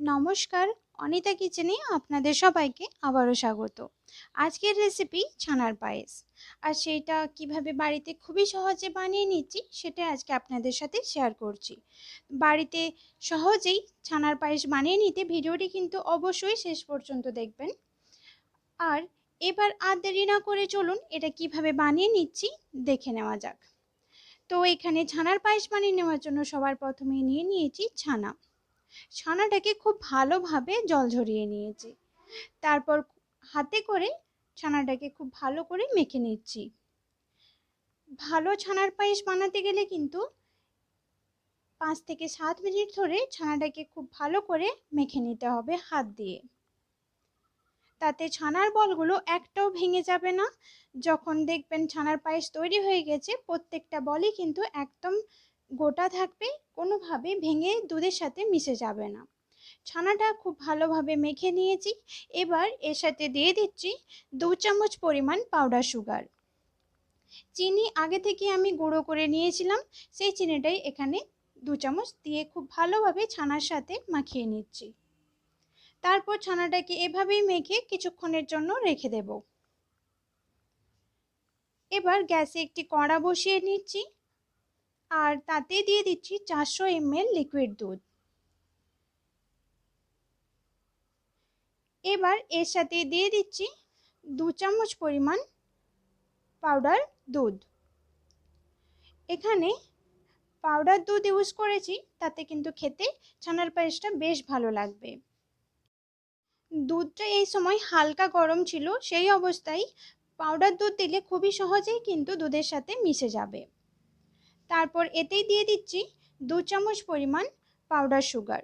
নমস্কার, অনিতা কিচেনে আপনাদের সবাইকে আবারও স্বাগত। আজকের রেসিপি ছানার পায়েস। আর সেইটা কীভাবে বাড়িতে খুবই সহজে বানিয়ে নিচ্ছি, সেটা আজকে আপনাদের সাথে শেয়ার করছি। বাড়িতে সহজেই ছানার পায়েস বানিয়ে নিতে ভিডিওটি কিন্তু অবশ্যই শেষ পর্যন্ত দেখবেন। আর এবার আর দেরি না করে চলুন, এটা কীভাবে বানিয়ে নিচ্ছি দেখে নেওয়া যাক। তো এখানে ছানার পায়েস বানিয়ে নেওয়ার জন্য সবার প্রথমে নিয়ে নিয়েছি ছানা। ছানাটাকে খুব ভালোভাবে জল ঝরিয়ে নিয়েছি। তারপর হাতে করে ছানাটাকে খুব ভালো করে মেখে নিচ্ছি। ভালো ছানার পায়েস বানাতে গেলে কিন্তু পাঁচ থেকে সাত মিনিট ধরে ছানাটাকে খুব ভালো করে মেখে নিতে হবে হাত দিয়ে। তাতে ছানার বলগুলো একটাও ভেঙে যাবে না। যখন দেখবেন ছানার পায়েস তৈরি হয়ে গেছে, প্রত্যেকটা বলই কিন্তু একদম গোটা থাকবে, কোনোভাবে ভেঙে দুধের সাথে মিশে যাবে না। ছানাটা খুব ভালোভাবে মেখে নিয়েছি, এবার এর সাথে দিয়ে দিচ্ছি দু চামচ পরিমাণ পাউডার সুগার চিনি আগে থেকে আমি গুঁড়ো করে নিয়েছিলাম, সেই চিনিটাই এখানে দু চামচ দিয়ে খুব ভালোভাবে ছানার সাথে মাখিয়ে নিচ্ছি। তারপর ছানাটাকে এভাবেই মেখে কিছুক্ষণের জন্য রেখে দেব। এবার গ্যাসে একটি কড়া বসিয়ে নিচ্ছি। আর তাতে দিয়ে দিচ্ছি চারশো এমএল লিকুইড দুধ। এবার এর সাথে দিয়ে দিচ্ছি দু চামচ পরিমাণ পাউডার দুধ। এখানে পাউডার দুধ ইউজ করেছি, তাতে কিন্তু খেতে ছানার পায়েসটা বেশ ভালো লাগবে। দুধটা এই সময় হালকা গরম ছিল, সেই অবস্থায় পাউডার দুধ দিলে খুবই সহজেই কিন্তু দুধের সাথে মিশে যাবে। তারপর এতেই দিয়ে দিচ্ছি দু চামচ পরিমাণ পাউডার সুগার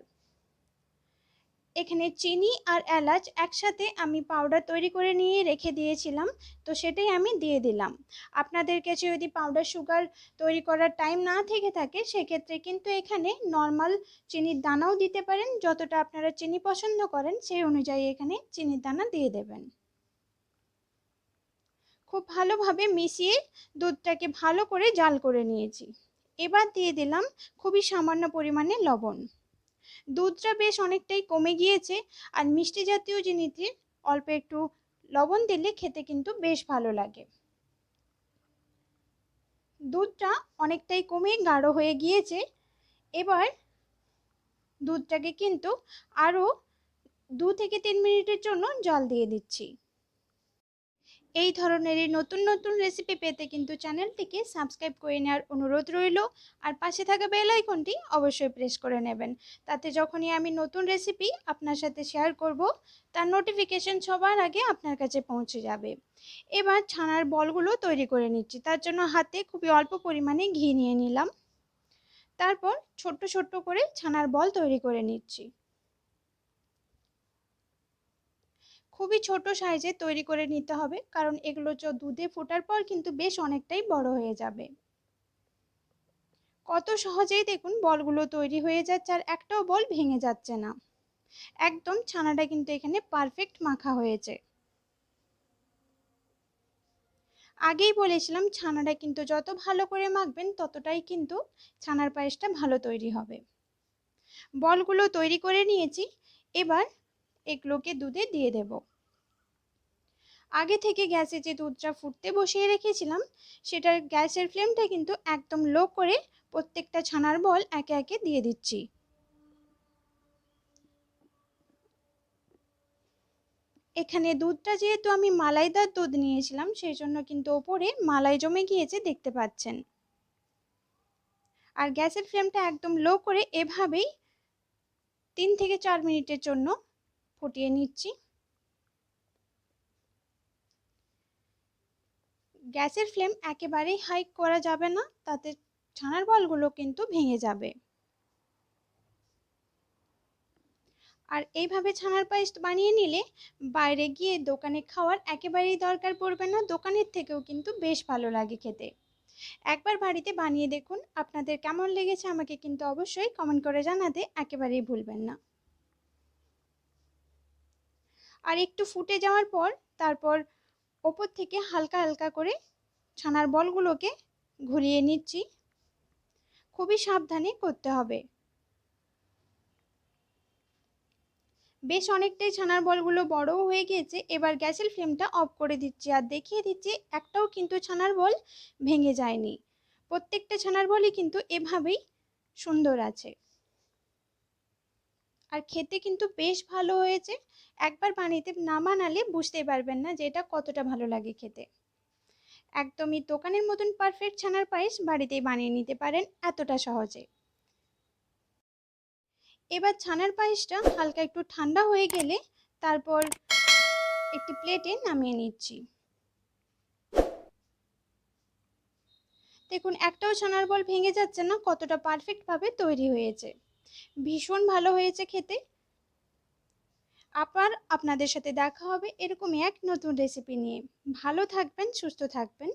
এখানে চিনি আর এলাচ একসাথে আমি পাউডার তৈরি করে নিয়ে রেখে দিয়েছিলাম, তো সেটাই আমি দিয়ে দিলাম। আপনাদের কাছে যদি পাউডার সুগার তৈরি করার টাইম না থেকে থাকে, সেক্ষেত্রে কিন্তু এখানে নর্মাল চিনির দানাও দিতে পারেন, যতটা আপনারা চিনি পছন্দ করেন, সেই অনুযায়ী এখানে চিনির দানা দিয়ে দেবেন। খুব ভালোভাবে মিশিয়ে দুধটাকে ভালো করে জাল করে নিয়েছি। এবার দিয়ে দিলাম খুবই সামান্য পরিমাণে লবণ। দুধটা বেশ অনেকটাই কমে গিয়েছে আর মিষ্টি জাতীয় জিনিসে অল্প একটু লবণ দিলে খেতে কিন্তু বেশ ভালো লাগে। দুধটা অনেকটাই কমে গাঢ় হয়ে গিয়েছে। এবার দুধটাকে কিন্তু আরও দু থেকে তিন মিনিটের জন্য জল দিয়ে দিচ্ছি। এই ধরনেরই নতুন নতুন রেসিপি পেতে কিন্তু চ্যানেলটিকে সাবস্ক্রাইব করে নেওয়ার অনুরোধ রইল। আর পাশে থাকা বেল আইকনটি অবশ্যই প্রেস করে নেবেন। তাতে যখনই আমি নতুন রেসিপি আপনার সাথে শেয়ার করব, তার নোটিফিকেশন সবার আগে আপনার কাছে পৌঁছে যাবে। এবার ছানার বলগুলো তৈরি করে নিচ্ছি। তার জন্য হাতে খুবই অল্প পরিমাণে ঘি নিয়ে নিলাম। তারপর ছোট্ট ছোট্ট করে ছানার বল তৈরি করে নিচ্ছি। খুবই ছোট সাইজে তৈরি করে নিতে হবে। কারণ এগুলো দুধে ফোটার পর কিন্তু বেশ অনেকটাই বড় হয়ে যাবে। কত সহজেই দেখুন বলগুলো তৈরি হয়ে যাচ্ছে আর একটাও বল ভেঙে যাচ্ছে না। একদম ছানাটা কিন্তু এখানে পারফেক্ট মাখা হয়েছে। আগেই বলেছিলাম ছানাটা কিন্তু যত ভালো করে মাখবেন ততটাই কিন্তু ছানার পায়েসটা ভালো তৈরি হবে। বলগুলো তৈরি করে নিয়েছি। এবার এগুলোকে দুধে দিয়ে দেব। আগে থেকে গ্যাসে যে দুধটা ফুটতে বসিয়ে রেখেছিলাম, সেটার গ্যাসের ফ্লেমটা কিন্তু একদম লো করে প্রত্যেকটা ছানার বল একে একে দিয়ে দিচ্ছি। এখানে দুধটা যেহেতু আমি মালাইদার দুধ নিয়েছিলাম, সেই জন্য কিন্তু ওপরে মালাই জমে গিয়েছে দেখতে পাচ্ছেন। আর গ্যাসের ফ্লেমটা একদম লো করে এভাবেই তিন থেকে চার মিনিটের জন্য ফুটিয়ে নিচ্ছি। গ্যাসের ফ্লেম একেবারেই হাই করা যাবে না, তাতে ছানার বলগুলো কিন্তু ভেঙে যাবে। আর এইভাবে ছানার পায়েস বানিয়ে নিলে বাইরে গিয়ে দোকানে খাওয়ার একেবারেই দরকার পড়বে না, দোকানের থেকেও কিন্তু বেশ ভালো লাগে খেতে। একবার বাড়িতে বানিয়ে দেখুন, আপনাদের কেমন লেগেছে আমাকে কিন্তু অবশ্যই কমেন্ট করে জানাতে একেবারেই ভুলবেন না। আর একটু ফুটে যাওয়ার পর তারপর ওপর থেকে হালকা হালকা করে ছানার বলগুলোকে ঘুরিয়ে নিচ্ছি। খুবই সাবধানে করতে হবে। বেশ অনেকটাই ছানার বলগুলো বড়ও হয়ে গিয়েছে, এবার গ্যাসের ফ্লেমটা অফ করে দিচ্ছি আর দেখিয়ে দিচ্ছি একটাও কিন্তু ছানার বল ভেঙে যায়নি। প্রত্যেকটা ছানার বলই কিন্তু এভাবেই সুন্দর আছে। আর খেতে কিন্তু বেশ ভালো হয়েছে। একবার বানিয়ে না বানালে বুঝতেই পারবেন না যে এটা কতটা ভালো লাগে খেতে। একদমই দোকানের মতন পারফেক্ট ছানার পায়েস বাড়িতেই বানিয়ে নিতে পারেন এতটা সহজে। এবার ছানার পায়েসটা হালকা একটু ঠান্ডা হয়ে গেলে তারপর একটি প্লেটে নামিয়ে নিচ্ছি। দেখুন, একটাও ছানার বল ভেঙে যাচ্ছে না, কতটা পারফেক্টভাবে তৈরি হয়েছে। ভীষণ ভালো হয়েছে খেতে। আবার আপনাদের সাথে দেখা হবে এরকমই এক নতুন রেসিপি নিয়ে। ভালো থাকবেন, সুস্থ থাকবেন।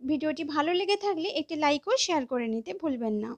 ভিডিওটি ভালো লেগে থাকলে একটি লাইক ও শেয়ার করে নিতে ভুলবেন না।